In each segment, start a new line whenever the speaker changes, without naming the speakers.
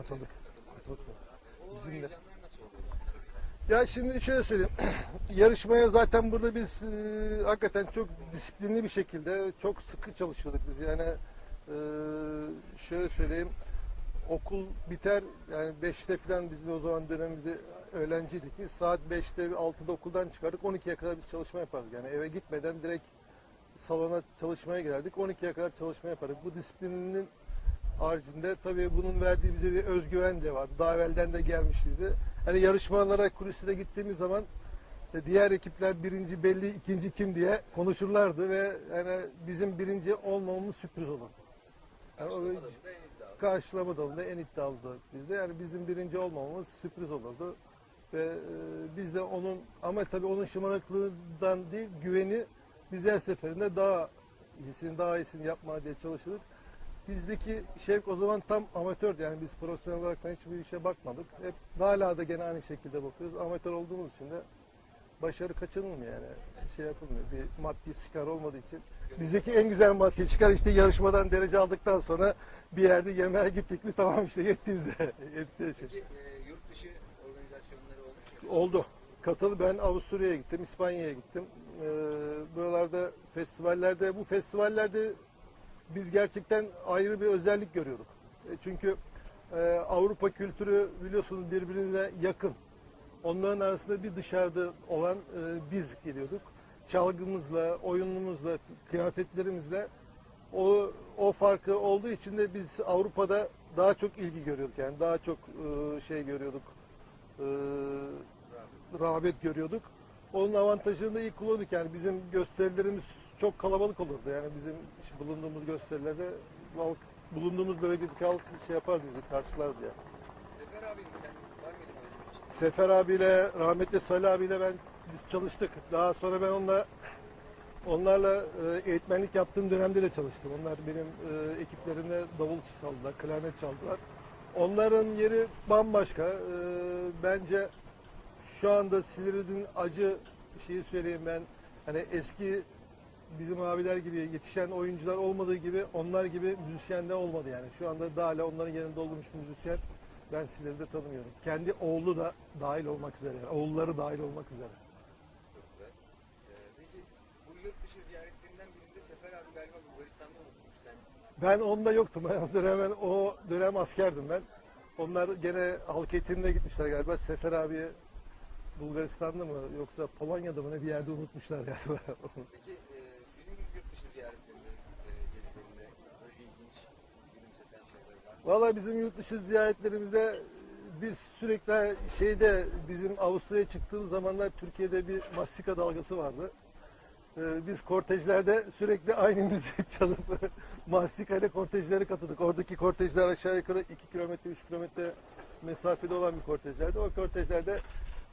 Katıldık. Katıldık. Bizim
oluyor?
Ya şimdi şöyle söyleyeyim. Yarışmaya zaten burada biz e, hakikaten çok disiplinli bir şekilde çok sıkı çalışıyorduk biz. Yani e, şöyle söyleyeyim. Okul biter yani 5'te falan biz de o zaman dönemimizde öğrenciydik biz. Saat 5'te 6'da okuldan çıkardık. 12'ye kadar biz çalışma yapardık. Yani eve gitmeden direkt salona çalışmaya girerdik. 12'ye kadar çalışma yapardık. Bu disiplinin haricinde tabii bunun verdiği bize bir özgüven de var. Daha evvelden de gelmişti. Hani yarışmalara kulise gittiğimiz zaman e, diğer ekipler birinci belli, ikinci kim diye konuşurlardı ve yani bizim birinci olmamamız sürpriz olurdu. Yani
Karşılama dalında en iddialı.
karşılama dalında en iddialı bizde. Yani bizim birinci olmamamız sürpriz olurdu. Ve e, biz de onun ama tabii onun şımarıklığından değil güveni biz her seferinde daha iyisini daha iyisini yapmaya diye çalışırdık. Bizdeki şevk o zaman tam amatördü. Yani biz profesyonel olarak hiçbir işe bakmadık. Hep hala da gene aynı şekilde bakıyoruz. Amatör olduğumuz için de başarı kaçınılmıyor yani. Şey yapılmıyor. Bir maddi çıkar olmadığı için. Bizdeki en güzel maddi çıkar işte yarışmadan derece aldıktan sonra bir yerde yemeğe gittik mi tamam işte yetti bize. yetti.
Peki e, yurt dışı organizasyonları olmuş mu?
Oldu. Katılı ben Avusturya'ya gittim, İspanya'ya gittim. Ee, buralarda festivallerde, bu festivallerde biz gerçekten ayrı bir özellik görüyorduk. E, Çünkü e, Avrupa kültürü biliyorsunuz birbirine yakın. Onların arasında bir dışarıda olan e, biz geliyorduk. Çalgımızla, oyunumuzla, kıyafetlerimizle o o farkı olduğu için de biz Avrupa'da daha çok ilgi görüyorduk yani daha çok şey görüyorduk. Rağbet görüyorduk. Onun avantajını da iyi kullandık yani bizim gösterilerimiz çok kalabalık olurdu yani bizim bulunduğumuz gösterilerde halk bulunduğumuz bölgedeki halk şey yapardı bizi karşılardı yani.
Sefer abi sen var mıydın o?
Sefer abiyle, rahmetli Salih abiyle ben biz çalıştık. Daha sonra ben onunla onlarla e, eğitmenlik yaptığım dönemde de çalıştım. Onlar benim e, ekiplerimde davul çaldılar, klarnet çaldılar. Onların yeri bambaşka. E, bence şu anda Silivri'nin acı şeyi söyleyeyim ben. Hani eski bizim abiler gibi yetişen oyuncular olmadığı gibi onlar gibi müzisyen de olmadı yani. Şu anda da hala onların yerinde olmuş müzisyen ben Silivri'de tanımıyorum. Kendi oğlu da dahil olmak üzere. yani. Oğulları dahil olmak üzere.
E.
Ben onda yoktum. Ben o dönem, ben o dönem askerdim ben. Onlar gene halk eğitimine gitmişler galiba. Sefer abi Bulgaristan'da mı yoksa Polonya'da mı ne bir yerde unutmuşlar galiba.
Peki e, sizin yurt dışı ziyaretlerinde, e, gezilerinde böyle ilginç gülümseten şeyler var mı?
Valla bizim yurt dışı ziyaretlerimizde biz sürekli şeyde bizim Avusturya'ya çıktığımız zamanlar Türkiye'de bir mastika dalgası vardı. Ee, biz kortejlerde sürekli aynı müziği çalıp mastika ile kortejlere katıldık. Oradaki kortejler aşağı yukarı 2 kilometre 3 kilometre mesafede olan bir kortejlerdi. O kortejlerde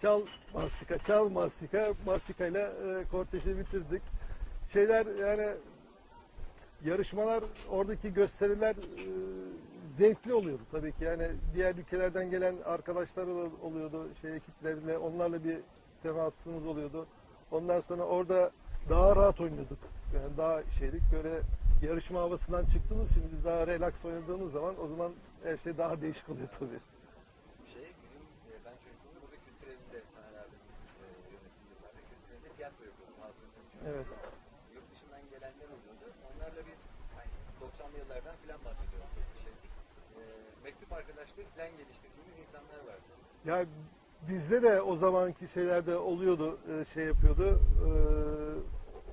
çal mastika, çal mastika, mastika ile e, korteji bitirdik. Şeyler yani yarışmalar, oradaki gösteriler e, zevkli oluyordu tabii ki. Yani diğer ülkelerden gelen arkadaşlar ol- oluyordu, şey ekiplerle, onlarla bir temasımız oluyordu. Ondan sonra orada daha rahat oynuyorduk. Yani daha şeydik böyle yarışma havasından çıktığımız için biz daha relax oynadığımız zaman o zaman her şey daha değişik oluyor tabii.
şey bizim e, ben çocukluğumda burada kültür evinde Taner abi e, yönetimde yıllarda kültür evinde tiyatro yapıyordum halk oyunları çok
Evet.
yurt dışından gelenler oluyordu onlarla biz hani 90'lı yıllardan filan bahsediyorum çok bir şey e, mektup arkadaşlığı filan geliştirdiğimiz insanlar vardı
Ya bizde de o zamanki şeylerde oluyordu, e, şey yapıyordu. E,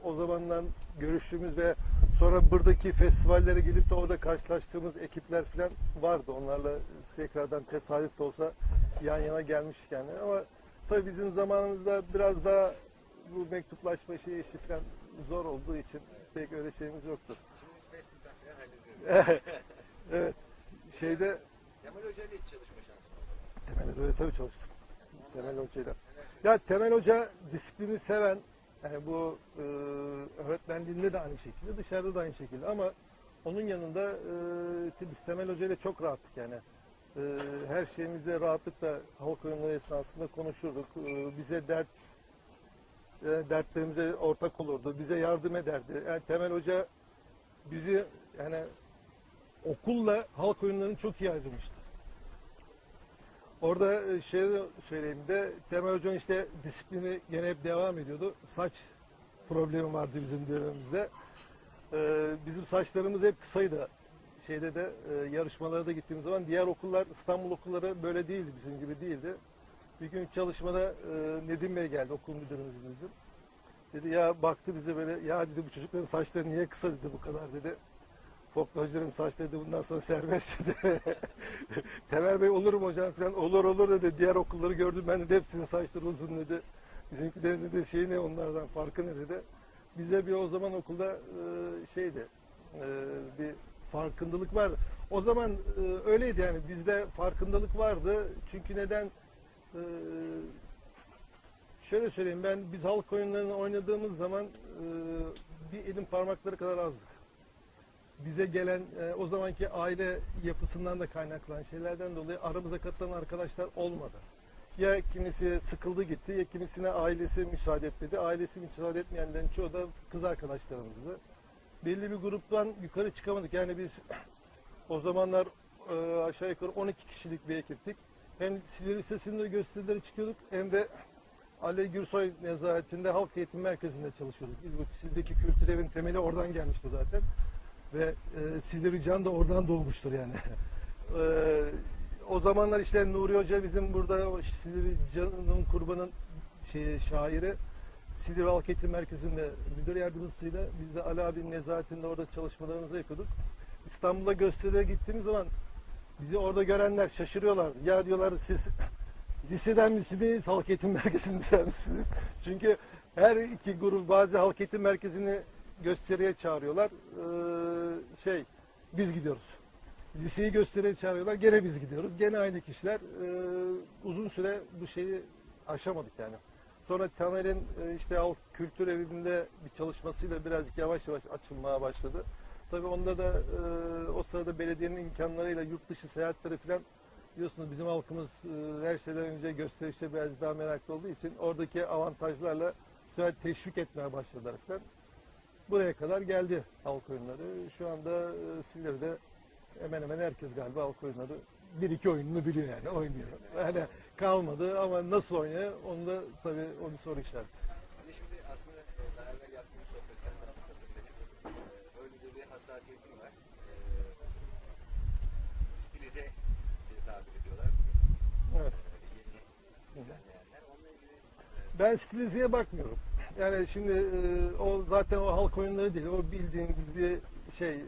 O zamandan görüştüğümüz ve sonra buradaki festivallere gelip de orada karşılaştığımız ekipler falan vardı. Onlarla tekrardan tesadüf de olsa yan yana gelmiştik yani. Ama tabii bizim zamanımızda biraz daha bu mektuplaşma şeyi işte falan zor olduğu için pek öyle şeyimiz yoktu. Evet. Şeyde
Kemal Hoca ile hiç çalışma şansı oldu
Temel Hoca'yla tabii çalıştım. Temel Hoca'yla. Ya Temel Hoca disiplini seven, yani bu e, öğretmenliğinde de aynı şekilde, dışarıda da aynı şekilde ama onun yanında e, biz Temel Hoca ile çok rahattık yani. E, her şeyimizde rahatlıkla halk oyunları esnasında konuşurduk. E, bize dert e, dertlerimize ortak olurdu. Bize yardım ederdi. Yani Temel Hoca bizi yani okulla halk oyunlarını çok iyi ayrılmıştı. Orada e, şey söyleyeyim de Temel Hoca'nın işte disiplini gene hep devam ediyordu. Saç problemi vardı bizim dönemimizde. Ee, bizim saçlarımız hep kısaydı. Şeyde de e, yarışmalara da gittiğimiz zaman diğer okullar İstanbul okulları böyle değildi bizim gibi değildi. Bir gün çalışmada e, Nedim Bey geldi okul müdürümüz bizim. Dedi ya baktı bize böyle ya dedi bu çocukların saçları niye kısa dedi bu kadar dedi. Folklorcuların saçları dedi bundan sonra serbest dedi. Temel Bey olur mu hocam falan olur olur dedi. Diğer okulları gördüm ben de hepsinin saçları uzun dedi. Bizimkilerin dedi şey ne onlardan farkı ne dedi. Bize bir o zaman okulda e, şeydi e, bir farkındalık vardı. O zaman e, öyleydi yani bizde farkındalık vardı. Çünkü neden şöyle söyleyeyim ben biz halk oyunlarını oynadığımız zaman bir elin parmakları kadar azdık. Bize gelen e, o zamanki aile yapısından da kaynaklanan şeylerden dolayı aramıza katılan arkadaşlar olmadı. Ya kimisi sıkıldı gitti ya kimisine ailesi müsaade etmedi. Ailesi müsaade etmeyenlerin çoğu da kız arkadaşlarımızdı. Belli bir gruptan yukarı çıkamadık. Yani biz o zamanlar e, aşağı yukarı 12 kişilik bir ekiptik. Hem Silivri Lisesi'nde gösterilere çıkıyorduk hem de Ali Gürsoy nezaretinde halk eğitim merkezinde çalışıyorduk. Biz bu Silivri'deki kültür evin temeli oradan gelmişti zaten. Ve e, Silivri Can da oradan doğmuştur yani. E, o zamanlar işte Nuri Hoca bizim burada o Silivri Can'ın kurbanın şey, şairi. Silivri Halk Eğitim Merkezi'nde müdür yardımcısıyla biz de Ali abinin nezaretinde orada çalışmalarımızı yapıyorduk. İstanbul'a gösteriye gittiğimiz zaman bizi orada görenler şaşırıyorlardı. Ya diyorlar siz liseden misiniz, halk eğitim merkezinden misiniz? Çünkü her iki grup bazı halk eğitim merkezini gösteriye çağırıyorlar. Ee, şey, biz gidiyoruz. Liseyi gösteriye çağırıyorlar, gene biz gidiyoruz. Gene aynı kişiler. Ee, uzun süre bu şeyi aşamadık yani. Sonra Tamer'in e, işte halk kültür evinde bir çalışmasıyla birazcık yavaş yavaş açılmaya başladı. Tabii onda da e, o sırada belediyenin imkanlarıyla yurt dışı seyahatleri falan biliyorsunuz bizim halkımız e, her şeyden önce gösterişe biraz daha meraklı olduğu için oradaki avantajlarla teşvik etmeye başladılar falan. Buraya kadar geldi halk oyunları. Şu anda e, Silivri'de hemen hemen herkes galiba halk oyunları bir iki oyununu biliyor yani oynuyor. Yani kalmadı ama nasıl oynuyor onu da tabii onu soru işareti.
Hani şimdi aslında e, daha evvel de hatırladım benim. E, öyle de bir hassasiyetim var. Stilize tabir ediyorlar.
Evet.
Yeni düzenleyenler. Onunla ilgili e,
Ben stilizeye bakmıyorum. Yani şimdi e, o zaten o halk oyunları değil. O bildiğimiz bir şey e,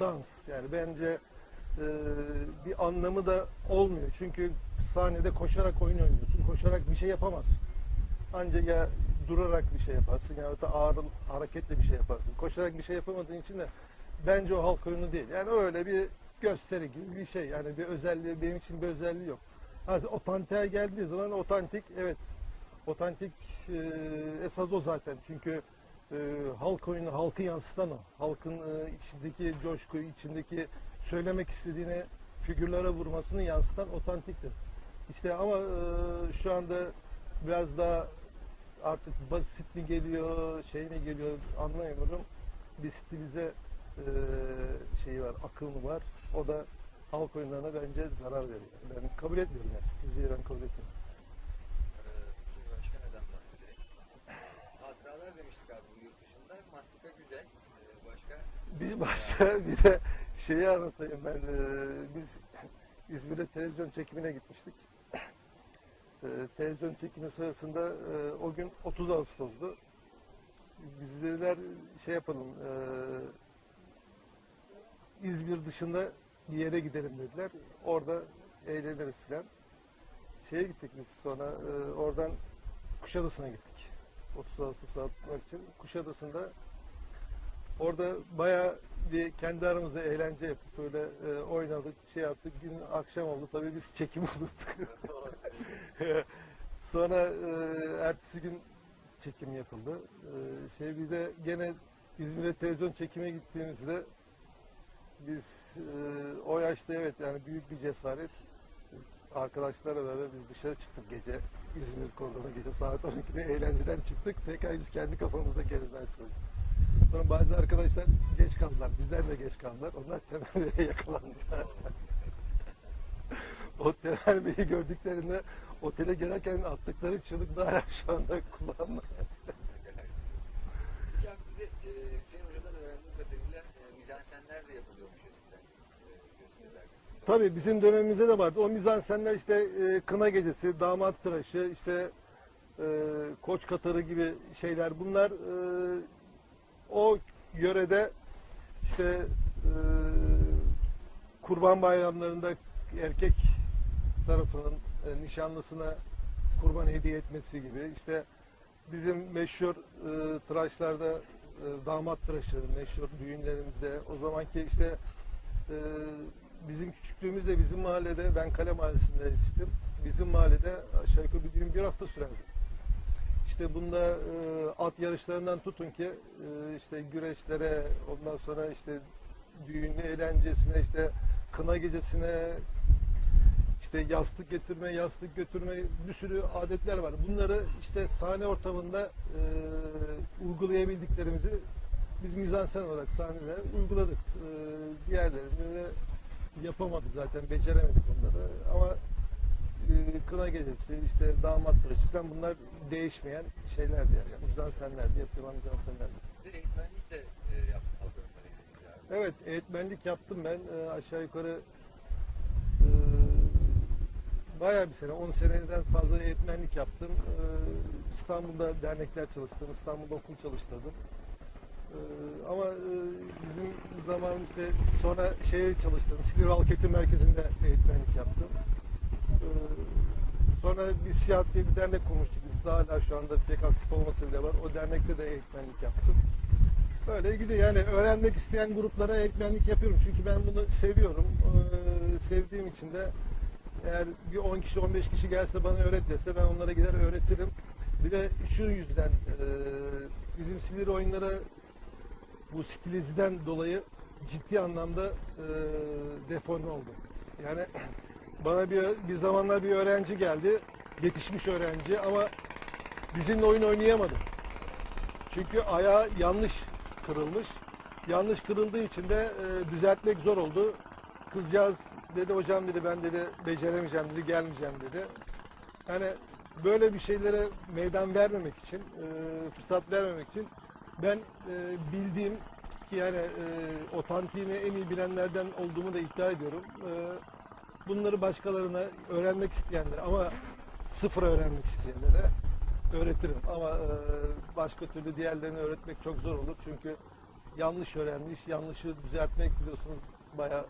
dans. Yani bence e, bir anlamı da olmuyor. Çünkü sahnede koşarak oyun oynuyorsun. Koşarak bir şey yapamazsın. Ancak ya durarak bir şey yaparsın ya da ağır hareketle bir şey yaparsın. Koşarak bir şey yapamadığın için de bence o halk oyunu değil. Yani öyle bir gösteri gibi bir şey. Yani bir özelliği benim için bir özelliği yok. Ha, otantiğe geldiği zaman otantik evet otantik e, esas o zaten. Çünkü e, halk oyunu halkı yansıtan o. Halkın e, içindeki coşkuyu, içindeki söylemek istediğini figürlere vurmasını yansıtan otantiktir. İşte ama e, şu anda biraz daha artık basit mi geliyor, şey mi geliyor anlayamıyorum. Bir stilize e, şeyi var, akımı var. O da halk oyunlarına bence zarar veriyor. Ben kabul etmiyorum yani stilizeyi kabul etmiyorum.
e, şimdi başka neden bahsedelim? Hatıralar demiştik abi bu yurt dışında. Mastika güzel. E, başka
Bir başta bir de şeyi anlatayım ben. Ee, biz İzmir'de televizyon çekimine gitmiştik. Ee, televizyon çekimi sırasında e, o gün 30 Ağustos'tu. Biz dediler şey yapalım e, İzmir dışında bir yere gidelim dediler. Orada eğleniriz falan. Şeye gittik biz sonra e, oradan Kuşadası'na gittik. 30 Ağustos'u atmak için. Kuşadası'nda Orada bayağı bir kendi aramızda eğlence yapıp böyle e, oynadık, şey yaptık. Gün akşam oldu tabii biz çekim unuttuk. Sonra e, ertesi gün çekim yapıldı. E, şey bir de gene İzmir'e televizyon çekime gittiğimizde biz e, o yaşta evet yani büyük bir cesaret arkadaşlarla beraber biz dışarı çıktık gece İzmir kordonu gece saat 12'de eğlenceden çıktık. Tekrar biz kendi kafamızda gezmeye çalıştık. Sonra bazı arkadaşlar geç kaldılar. Bizden de geç kaldılar. Onlar temelde yakalandılar. o Temel Bey'i gördüklerinde otele gelirken attıkları çığlık hala şu anda kulağımda.
Hocam bir de e, Hüseyin Hoca'dan öğrendiğim kadarıyla e, mizansenler de yapılıyormuş eskiden e.
Tabii bizim dönemimizde de vardı. O mizansenler işte e, kına gecesi, damat tıraşı, işte e, koç katarı gibi şeyler. Bunlar e, o yörede işte e, kurban bayramlarında erkek tarafının e, nişanlısına kurban hediye etmesi gibi. işte bizim meşhur e, tıraşlarda e, damat tıraşı, meşhur düğünlerimizde o zamanki işte e, bizim küçüklüğümüzde bizim mahallede ben Kale Mahallesi'nde yetiştim. Bizim mahallede aşağı yukarı bir düğün bir hafta sürerdi. İşte bunda e, at yarışlarından tutun ki e, işte güreşlere ondan sonra işte düğün eğlencesine işte kına gecesine işte yastık getirme, yastık götürme bir sürü adetler var. Bunları işte sahne ortamında e, uygulayabildiklerimizi biz mizansen olarak sahnede uyguladık. E, diğerlerini yapamadık zaten, beceremedik onları. Ama kına gecesi, işte damat tıraşı falan bunlar değişmeyen şeylerdi yani. Mizansenlerdi, yapılan mizansenlerdi.
Bir de eğitmenlik de e, yaptım abi.
Evet, eğitmenlik yaptım ben. Ee, aşağı yukarı e, bayağı bir sene, 10 seneden fazla eğitmenlik yaptım. Ee, İstanbul'da dernekler çalıştım, İstanbul'da okul çalıştırdım. Ee, ama e, bizim zamanımızda sonra şeye çalıştım, Silivri Halk Eğitim Merkezi'nde eğitmenlik yaptım. Sonra bir Siyah diye bir dernek kurmuştuk biz. Daha hala şu anda pek aktif olması bile var. O dernekte de eğitmenlik yaptım. Böyle gidiyor yani öğrenmek isteyen gruplara eğitmenlik yapıyorum çünkü ben bunu seviyorum. Ee, sevdiğim için de eğer bir 10 kişi 15 kişi gelse bana öğret dese ben onlara gider öğretirim. Bir de şu yüzden e, bizim Silivri oyunları bu stilizden dolayı ciddi anlamda e, deforme oldu. Yani bana bir, bir zamanlar bir öğrenci geldi, yetişmiş öğrenci ama bizimle oyun oynayamadı. Çünkü ayağı yanlış kırılmış. Yanlış kırıldığı için de e, düzeltmek zor oldu. Kızcağız dedi hocam dedi ben dedi beceremeyeceğim dedi gelmeyeceğim dedi. Yani böyle bir şeylere meydan vermemek için, e, fırsat vermemek için ben e, bildiğim ki yani e, otantiğini en iyi bilenlerden olduğumu da iddia ediyorum. E, bunları başkalarına öğrenmek isteyenler ama sıfır öğrenmek isteyenlere öğretirim. Ama e, başka türlü diğerlerini öğretmek çok zor olur. Çünkü yanlış öğrenmiş, yanlışı düzeltmek biliyorsunuz bayağı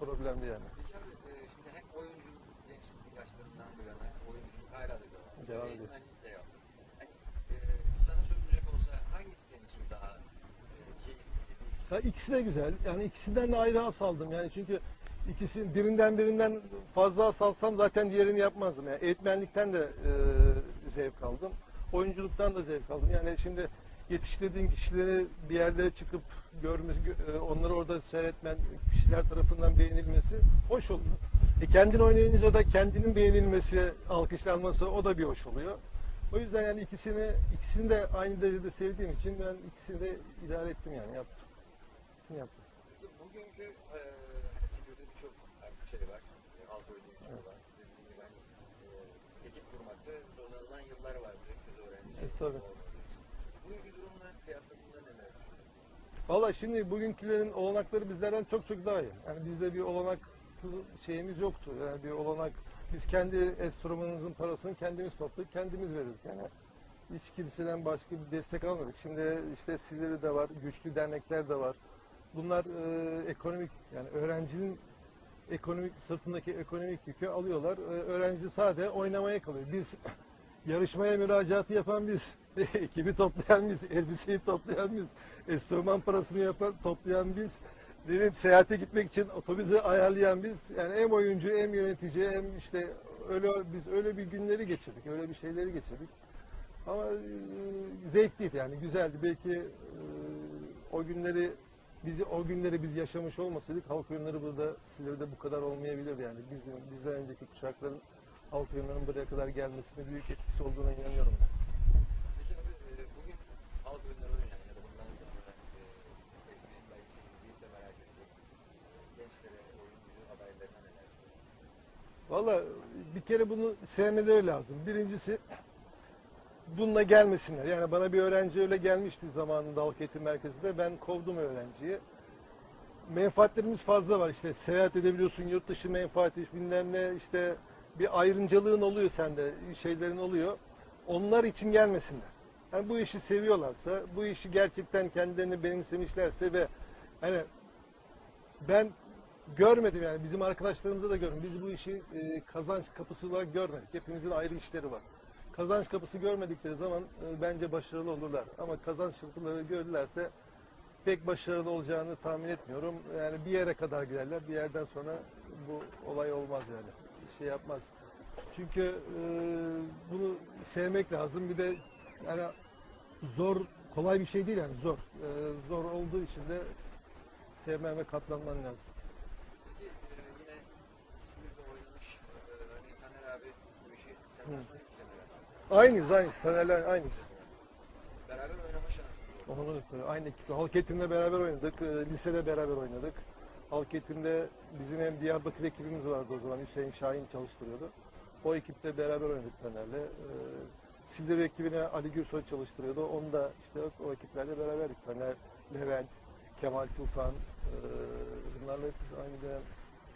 problemli yani.
Peki abi e, şimdi hem oyunculuk gençlik yaşlarından bu yana oyunculuk hala da devam ediyor.
Devam ediyor.
Eğitmenlik de yaptın. Hani, e, sana sorulacak olsa hangisi senin için daha e, keyifli
ikisi de güzel. Yani ikisinden de ayrı haz aldım. Yani çünkü ikisi birinden birinden fazla haz alsam zaten diğerini yapmazdım. Yani eğitmenlikten de e, zevk aldım. Oyunculuktan da zevk aldım. Yani şimdi yetiştirdiğin kişileri bir yerlere çıkıp görmesi, gö- e, onları orada seyretmen, kişiler tarafından beğenilmesi hoş oluyor. E kendin oynayınca da kendinin beğenilmesi, alkışlanması o da bir hoş oluyor. O yüzden yani ikisini ikisini de aynı derecede sevdiğim için ben ikisini de idare ettim yani yaptım. İkisini yaptım.
Bugünkü e, artık şey var. Halk oyunu ekibi var. Dediğim gibi hani, e, ekip kurmakta zorlanılan yıllar vardı. Kız öğrenci.
E, tabii.
olmadığı için. Bugünkü durumla kıyasladığında neler?
Valla şimdi bugünkülerin olanakları bizlerden çok çok daha iyi. Yani bizde bir olanak şeyimiz yoktu. Yani bir olanak biz kendi enstrümanımızın parasını kendimiz topladık, kendimiz verirdik. Yani hiç kimseden başka bir destek almadık. Şimdi işte Silivri'de var, güçlü dernekler de var. Bunlar e, ekonomik yani öğrencinin ekonomik sırtındaki ekonomik yükü alıyorlar. E, öğrenci sade oynamaya kalıyor. Biz yarışmaya müracaatı yapan biz, ekibi toplayan biz, elbiseyi toplayan biz, enstrüman parasını yapan toplayan biz, benim seyahate gitmek için otobüsü ayarlayan biz. Yani hem oyuncu hem yönetici hem işte öyle biz öyle bir günleri geçirdik, öyle bir şeyleri geçirdik. Ama e, zevkliydi yani güzeldi. Belki e, o günleri bizi o günleri biz yaşamış olmasaydık halk oyunları burada Silivri'de bu kadar olmayabilirdi yani. Bizim bizden önceki kuşakların halk oyunlarının buraya kadar gelmesine büyük etkisi olduğuna inanıyorum ben.
Peki abi e, bugün halk oyunları oynayan ya da bundan sonra e, belki belki seni izleyip de merak edecek e, gençlere, oyuncu adaylarına neler söylüyorsun?
Valla bir kere bunu sevmeleri lazım. Birincisi bununla gelmesinler. Yani bana bir öğrenci öyle gelmişti zamanında halk eğitim merkezinde. Ben kovdum öğrenciyi. Menfaatlerimiz fazla var. İşte seyahat edebiliyorsun, yurt dışı menfaati, bilmem ne işte bir ayrıncalığın oluyor sende, şeylerin oluyor. Onlar için gelmesinler. Yani bu işi seviyorlarsa, bu işi gerçekten kendilerini benimsemişlerse ve hani ben görmedim yani bizim arkadaşlarımıza da görmedim. Biz bu işi e, kazanç kapısı olarak görmedik. Hepimizin ayrı işleri var. Kazanç kapısı görmedikleri zaman e, bence başarılı olurlar. Ama kazanç kapıları gördülerse pek başarılı olacağını tahmin etmiyorum. Yani bir yere kadar giderler. Bir yerden sonra bu olay olmaz yani. Şey yapmaz. Çünkü e, bunu sevmek lazım. Bir de yani zor, kolay bir şey değil yani zor. E, zor olduğu için de sevmeme katlanman lazım.
Peki e, yine İzmir'de oynamış e, örneğin Taner abi bu işi jenerasyon.
Aynıyız, aynıyız. Tanerler aynıyız.
Beraber oynama oldu.
Onu aynı ekip. Halk eğitimde beraber oynadık. e, Lisede beraber oynadık. Halk eğitimde bizim hem Diyarbakır ekibimiz vardı o zaman. Hüseyin Şahin çalıştırıyordu. O ekipte beraber oynadık Taner'le. E, Silivri ekibine Ali Gürsoy çalıştırıyordu. Onu da işte o ekiplerle beraberdik. Taner, Levent, Kemal Tufan, e, bunlarla hepsi aynı dönem.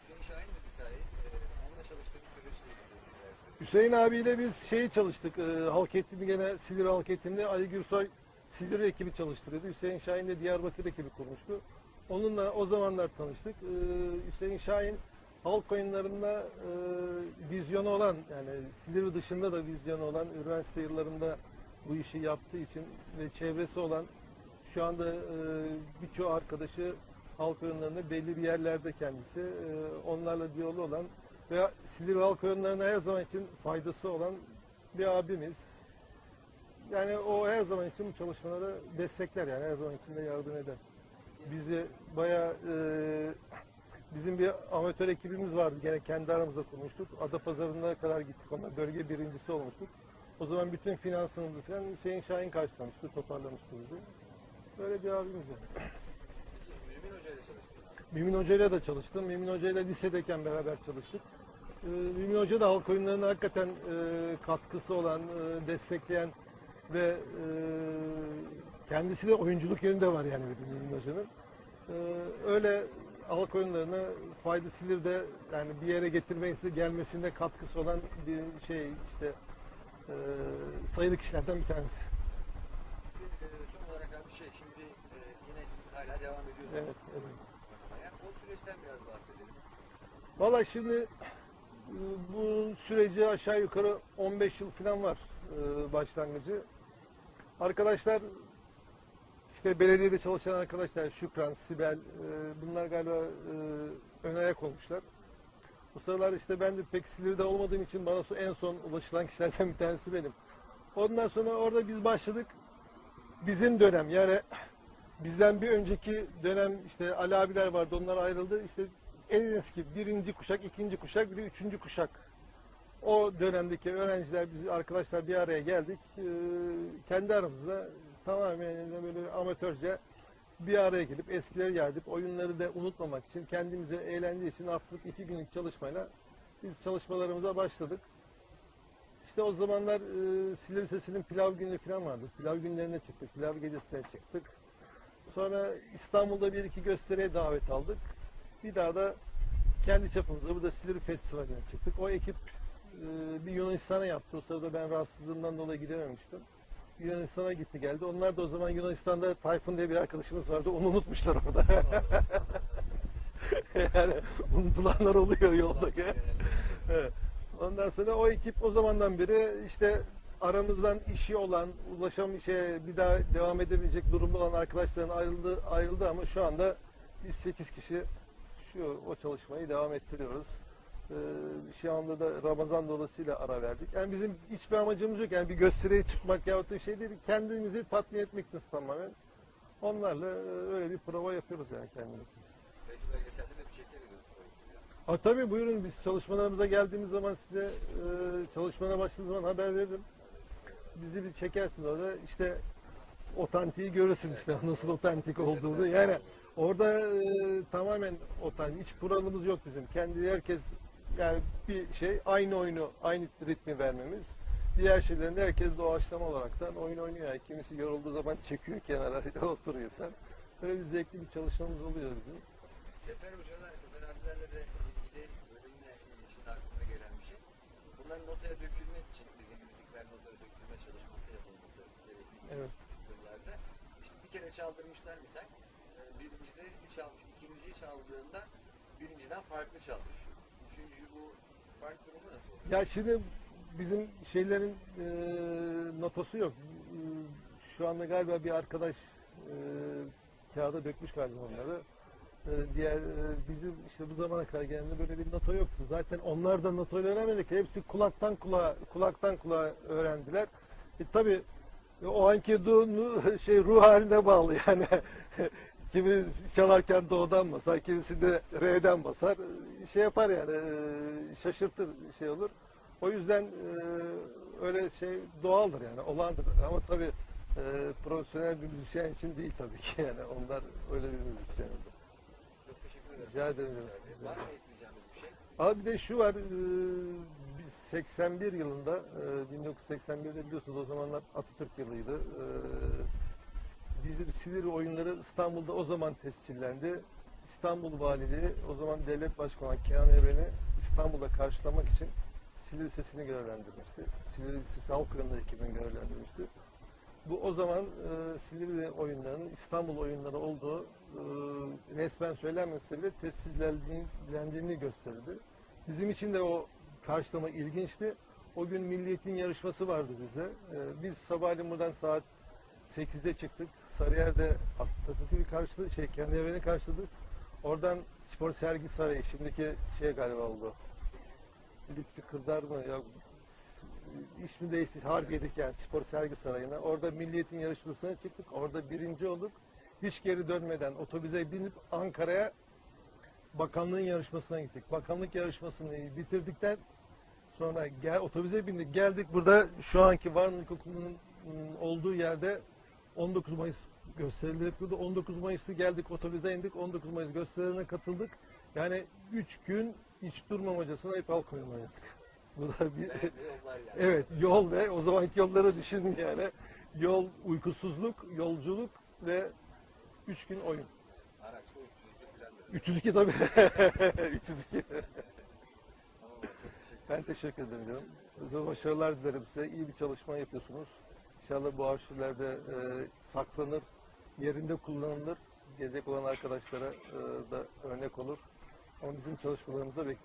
Hüseyin Şahin de bir tane. E, onunla çalıştığı bir süreçle ilgili.
Hüseyin abiyle biz şeyi çalıştık. E, halk eğitimi gene Silivri halk eğitiminde Ali Gürsoy Silivri ekibi çalıştırıyordu. Hüseyin Şahin de Diyarbakır ekibi kurmuştu. Onunla o zamanlar tanıştık. E, Hüseyin Şahin halk oyunlarında e, vizyonu olan yani Silivri dışında da vizyonu olan üniversite yıllarında bu işi yaptığı için ve çevresi olan şu anda e, birçok arkadaşı halk oyunlarında belli bir yerlerde kendisi. E, onlarla diyaloğu olan ve Silivri halk oyunlarına her zaman için faydası olan bir abimiz. Yani o her zaman için bu çalışmaları destekler yani her zaman için de yardım eder. Bizi bayağı e, bizim bir amatör ekibimiz vardı. Gene kendi aramızda kurmuştuk. Adapazarı'na kadar gittik. Onlar bölge birincisi olmuştuk. O zaman bütün finansını falan Hüseyin Şahin karşılamıştı, toparlamıştı bizi. Böyle bir abimiz yani.
Peki Mümin Hoca ile
Mümin Hoca'yla da çalıştım. Mümin Hoca'yla lisedeyken beraber çalıştık. Ee, Mümin Hoca da halk oyunlarına hakikaten e, katkısı olan, e, destekleyen ve e, kendisi de oyunculuk yönü de var yani Mümin Hoca'nın. Ee, öyle halk oyunlarına fayda Silivri'de yani bir yere getirmesinde gelmesinde katkısı olan bir şey işte e, sayılı kişilerden bir tanesi.
Bir, e, son olarak abi şey şimdi e, yine siz hala devam ediyorsunuz.
Evet, evet.
Süreçten biraz bahsedelim.
Valla şimdi bu süreci aşağı yukarı 15 yıl falan var e, başlangıcı. Arkadaşlar işte belediyede çalışan arkadaşlar Şükran, Sibel e, bunlar galiba e, ön ayak olmuşlar. Bu sıralar işte ben de pek Silivri'de olmadığım için bana en son ulaşılan kişilerden bir tanesi benim. Ondan sonra orada biz başladık. Bizim dönem yani bizden bir önceki dönem işte Ali abiler vardı onlar ayrıldı. İşte en eski birinci kuşak, ikinci kuşak bir de üçüncü kuşak. O dönemdeki öğrenciler, biz arkadaşlar bir araya geldik. Ee, kendi aramızda tamamen böyle amatörce bir araya gelip eskileri yadip oyunları da unutmamak için kendimize eğlence için haftalık iki günlük çalışmayla biz çalışmalarımıza başladık. İşte o zamanlar e, Silivri Sesi'nin pilav günü falan vardı. Pilav günlerine çıktık, pilav gecesine çıktık. Sonra İstanbul'da bir iki gösteriye davet aldık. Bir daha da kendi çapımızda burada Silivri Festivali'ne çıktık. O ekip e, bir Yunanistan'a yaptı. O sırada ben rahatsızlığımdan dolayı gidememiştim. Yunanistan'a gitti geldi. Onlar da o zaman Yunanistan'da Tayfun diye bir arkadaşımız vardı. Onu unutmuşlar orada. yani unutulanlar oluyor yolda. Evet. Ondan sonra o ekip o zamandan beri işte aramızdan işi olan, ulaşam şey bir daha devam edebilecek durumda olan arkadaşların ayrıldı ayrıldı ama şu anda biz 8 kişi şu o çalışmayı devam ettiriyoruz. Ee, şu anda da Ramazan dolayısıyla ara verdik. Yani bizim hiçbir amacımız yok. Yani bir gösteriye çıkmak yahut da bir şey değil. Kendimizi tatmin etmek için tamamen. Onlarla e, öyle bir prova yapıyoruz yani kendimiz.
Belki belgeselde de bir şekilde görüyoruz.
Ha, tabii buyurun biz çalışmalarımıza geldiğimiz zaman size e, çalışmana başladığınız zaman haber veririm. Bizi bir çekersin orada işte otantiği görürsün işte nasıl otantik olduğunu. Yani orada e, tamamen otantik. Hiç kuralımız yok bizim. Kendi herkes Yani bir şey aynı oyunu, aynı ritmi vermemiz. Diğer şeylerin herkes doğaçlama olaraktan oyun oynuyor. Yani kimisi yorulduğu zaman çekiyor kenara oturuyor falan. Böyle bir zevkli bir çalışmamız oluyor bizim.
Sefer hocalar, Sefer abilerle de ilgili böyle yine şimdi aklıma gelen bir şey. Bunların notaya dökülmek için bizim müzikler notaya dökülme çalışması yapılması gerektiği
Evet.
yıllarda. İşte bir kere çaldırmışlar misal. e, Birincide bir çalmış, ikinciyi çaldığında birinciden farklı çalmış. Üçüncü bu fark durumu nasıl oluyor?
Ya şimdi bizim şeylerin e, notası yok. E, şu anda galiba bir arkadaş e, kağıda dökmüş galiba onları. E, diğer e, bizim işte bu zamana kadar geldiğinde böyle bir nota yoktu. Zaten onlar da notayla öğrenmedik. Hepsi kulaktan kulağa, kulaktan kulağa öğrendiler. E, tabii o anki du- şey ruh haline bağlı yani. Kimi çalarken doğudan basar, kimisi de re'den basar. Şey yapar yani, e, şaşırtır şey olur. O yüzden e, öyle şey doğaldır yani, olandır. Ama tabii e, profesyonel bir müzisyen için değil tabii ki yani. Onlar öyle bir müzisyen.
Çok teşekkür ederim.
Rica ederim.
Var mı ekleyeceğimiz bir şey?
Abi bir de şu var, e, 81 yılında, e, 1981'de biliyorsunuz o zamanlar Atatürk yılıydı. E, bizim Silivri oyunları İstanbul'da o zaman tescillendi. İstanbul Valiliği o zaman devlet başkanı Kenan Evren'i İstanbul'da karşılamak için Silivri Lisesi'ni görevlendirmişti. Silivri Lisesi Halk Oyunları ekibini görevlendirmişti. Bu o zaman e, Silivri oyunlarının İstanbul oyunları olduğu e, resmen söylenmese bile tescillendiğini gösterirdi. Bizim için de o karşılama ilginçti. O gün Milliyet'in yarışması vardı bize. E, biz sabahleyin buradan saat 8'de çıktık. Sarıyer'de Atatürk'ü karşıladık, şey kendi evini karşıladık. Oradan spor sergi sarayı, şimdiki şey galiba oldu. Lütfi Kırdar mı? Ya, ismi değişti. Harbiye'deki yani spor sergi sarayına. Orada Milliyet'in yarışmasına çıktık. Orada birinci olduk. Hiç geri dönmeden otobüse binip Ankara'ya bakanlığın yarışmasına gittik. Bakanlık yarışmasını bitirdikten sonra gel, otobüse bindik. Geldik burada şu anki Varnılık Okulu'nun ım, olduğu yerde 19 Mayıs gösterileri yapıyordu. 19 Mayıs'ta geldik otobüse indik. 19 Mayıs gösterilerine katıldık. Yani 3 gün hiç durmamacasına hep halk oyunu oynadık. Bu da bir
yani?
Evet yol ve o zamanki yolları düşünün yani. Yol, uykusuzluk, yolculuk ve üç gün oyun.
Araçta 302 falan dedi.
302 tabii. 302.
Tamam abi, çok teşekkür
Ben teşekkür ederim. canım. Size başarılar dilerim size. İyi bir çalışma yapıyorsunuz. İnşallah bu arşivlerde e, saklanır, yerinde kullanılır. Gelecek olan arkadaşlara e, da örnek olur. Ama bizim çalışmalarımıza bekliyoruz.